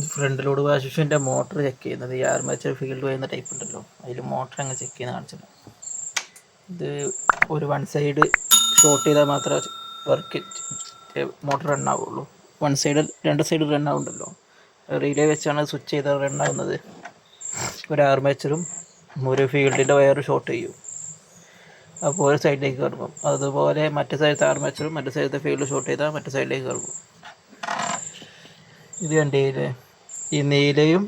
Front load വാഷിന്റെ motor check ചെയ്യുന്നത്. ഈ ആർമേച്ചർ ഫീൽഡ് വരുന്ന ടൈപ്പ് ഉണ്ടല്ലോ. അതിൽ മോട്ടർ അങ്ങ് ചെക്ക് ചെയ്യുന്ന കാണിച്ചത്. ഇത് ഒരു വൺ സൈഡ് ഷോർട്ട് ചെയ്താൽ മാത്രമേ വർക്ക് മോട്ടർ റൺ ആവുള്ളൂ. വൺ സൈഡ് രണ്ട് സൈഡ് റൺ ആവുന്നുണ്ടല്ലോ. റീലേ വെച്ചാണ് സ്വിച്ച് ചെയ്താൽ റൺ ആവുന്നത്. ഒരു ആർമേച്ചറും ഒരു ഫീൽഡിന്റെ വയർ ഷോർട്ട് ചെയ്യും. അപ്പോൾ ഒരു സൈഡിലേക്ക് കറങ്ങും. അതുപോലെ മറ്റേ സൈഡത്തെ ആർമേച്ചറും മറ്റു സൈഡത്തെ ഫീൽഡ് ഷോർട്ട് ചെയ്താൽ മറ്റു സൈഡിലേക്ക് കറങ്ങും. ഇത് കണ്ടില്ലേ ഈ നീലയും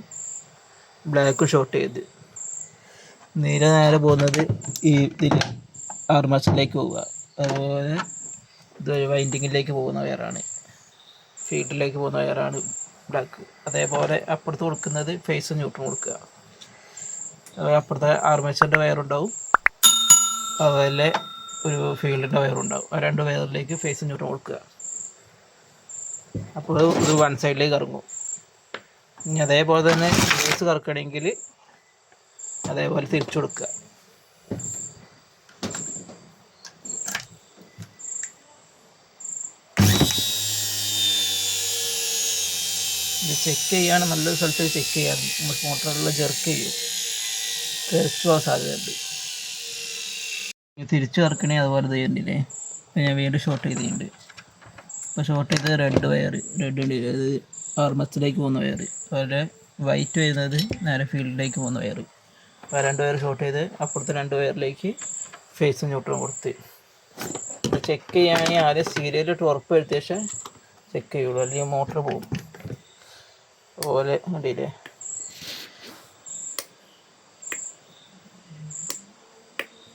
ബ്ലാക്കും ഷോർട്ട് ചെയ്ത്. നീല നേരെ പോകുന്നത് ഈ ഇതിൽ ആർമേച്ചറിലേക്ക് പോവുക. അതുപോലെ ഇത് വൈൻഡിങ്ങിലേക്ക് പോകുന്ന വയറാണ് ഫീൽഡിലേക്ക് പോകുന്ന വയറാണ് ബ്ലാക്ക് അതേപോലെ അപ്പുറത്ത് കൊടുക്കുന്നത് ഫേസ് ന്യൂട്രൺ കൊടുക്കുക. അതുപോലെ അപ്പുറത്തെ ആർമേച്ചറിന്റെ വയറുണ്ടാവും അതുപോലെ ഒരു ഫീൽഡിന്റെ വയറുണ്ടാവും ആ രണ്ട് വയറിലേക്ക് ഫേസ് ന്യൂട്രൺ കൊടുക്കുക. അപ്പോൾ ഇത് വൺ സൈഡിലേക്ക് ഇറങ്ങും ഇനി അതേപോലെ തന്നെ ബേസ് കറക്കണമെങ്കിൽ അതേപോലെ തിരിച്ചു കൊടുക്കുക. ഇത് ചെക്ക് ചെയ്യാണ് നല്ലൊരു സ്ഥലത്ത് ചെക്ക് ചെയ്യാൻ മോട്ടറിലുള്ള ജെർക്ക് ചെയ്യും. തിരിച്ചു പോകാൻ സാധ്യതയുണ്ട്. തിരിച്ചു കറക്കണേ അതുപോലെ ചെയ്യണ്ടില്ലേ ഞാൻ വീണ്ടും ഷോർട്ട് ചെയ്തിട്ടുണ്ട്. ഇപ്പോൾ ഷോർട്ട് ചെയ്തത് റെഡ് വയർ റെഡ് അത് ആർമസിലേക്ക് പോകുന്ന വയർ അതുപോലെ വൈറ്റ് വരുന്നത് നേരെ ഫീൽഡിലേക്ക് പോകുന്ന വയർ അപ്പോൾ രണ്ട് വയർ ഷോർട്ട് ചെയ്ത് അപ്പുറത്തെ രണ്ട് വയറിലേക്ക് ഫേസ് ന്യൂട്രോൺ കൊടുത്ത്. ചെക്ക് ചെയ്യുകയാണെങ്കിൽ ആദ്യം സീരിയലിട്ട് ഉറപ്പ് എടുത്ത ശേഷം ചെക്ക് ചെയ്യുള്ളൂ. അല്ലെങ്കിൽ മോട്ടർ പോകും. അതുപോലെ കണ്ടില്ലേ?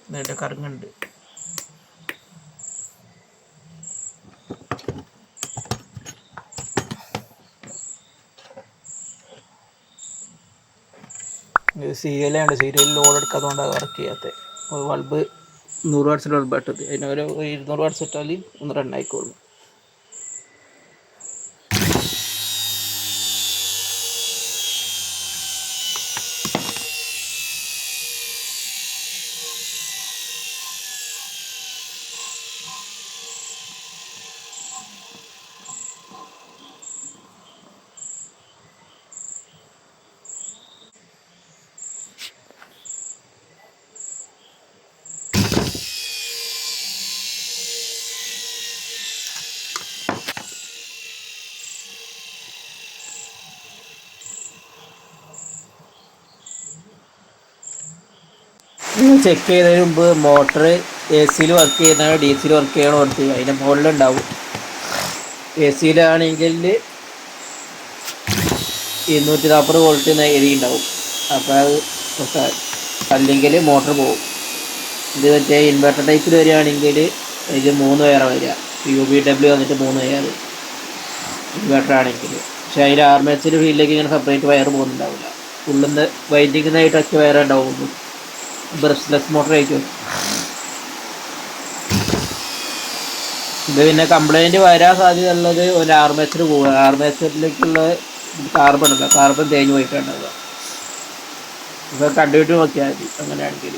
എന്നിട്ട് കറങ്ങുന്നുണ്ട്. സീരിയലുണ്ട് സീരിയലിൽ ലോഡ് എടുക്കാത്തതുകൊണ്ട് വർക്ക് ചെയ്യാത്തത് ബൾബ് നൂറ് വാട്സിന്റെ ബൾബ് ഇട്ടത്. അതിന് ഒരു ഇരുന്നൂറ് വാട്സ് ഇട്ടാൽ ഒന്ന് റൺ ചെക്ക് ചെയ്യുന്നതിന് മുമ്പ് മോട്ടർ എ സിയിൽ വർക്ക് ചെയ്യുന്ന ഡി സിയിൽ വർക്ക് ചെയ്യണോ കൊടുത്ത് അതിന്റെ മുകളിലുണ്ടാവും. എ സിയിലാണെങ്കിൽ ഇരുന്നൂറ്റി നാൽപ്പത് വോൾട്ട് എഴുതി ഉണ്ടാവും. അപ്പോൾ അത് അല്ലെങ്കിൽ മോട്ടർ പോകും ഇത് മറ്റേ ഇൻവെർട്ടർ ടൈപ്പിൽ വരികയാണെങ്കിൽ ഇത് മൂന്ന് വയറ വരിക. യു ബി ഡബ്ല്യു വന്നിട്ട് മൂന്ന് വയർ ഇൻവെർട്ടർ ആണെങ്കിൽ. പക്ഷേ അതിൽ ആർമേച്ചർ ഫീൽഡിലേക്ക് ഇങ്ങനെ സെപ്പറേറ്റ് വയർ പോകുന്നുണ്ടാവില്ല. ഒറ്റ വയർ ഉണ്ടാവുള്ളൂ. ബ്രഷ്ലെസ് മോട്ടർ ആയിരിക്കും ഇത് പിന്നെ കംപ്ലൈന്റ് വരാൻ സാധ്യത ഉള്ളത് ഒരു ആർമേച്ചർ പോകുക ആർമേച്ചറിലേക്കുള്ള കാർബൺ അല്ല. കാർബൺ തേഞ്ഞ് പോയിട്ടാണ് ഇപ്പോൾ കണ്ടുപിട്ട് നോക്കിയാൽ മതി. അങ്ങനെയാണെങ്കിൽ.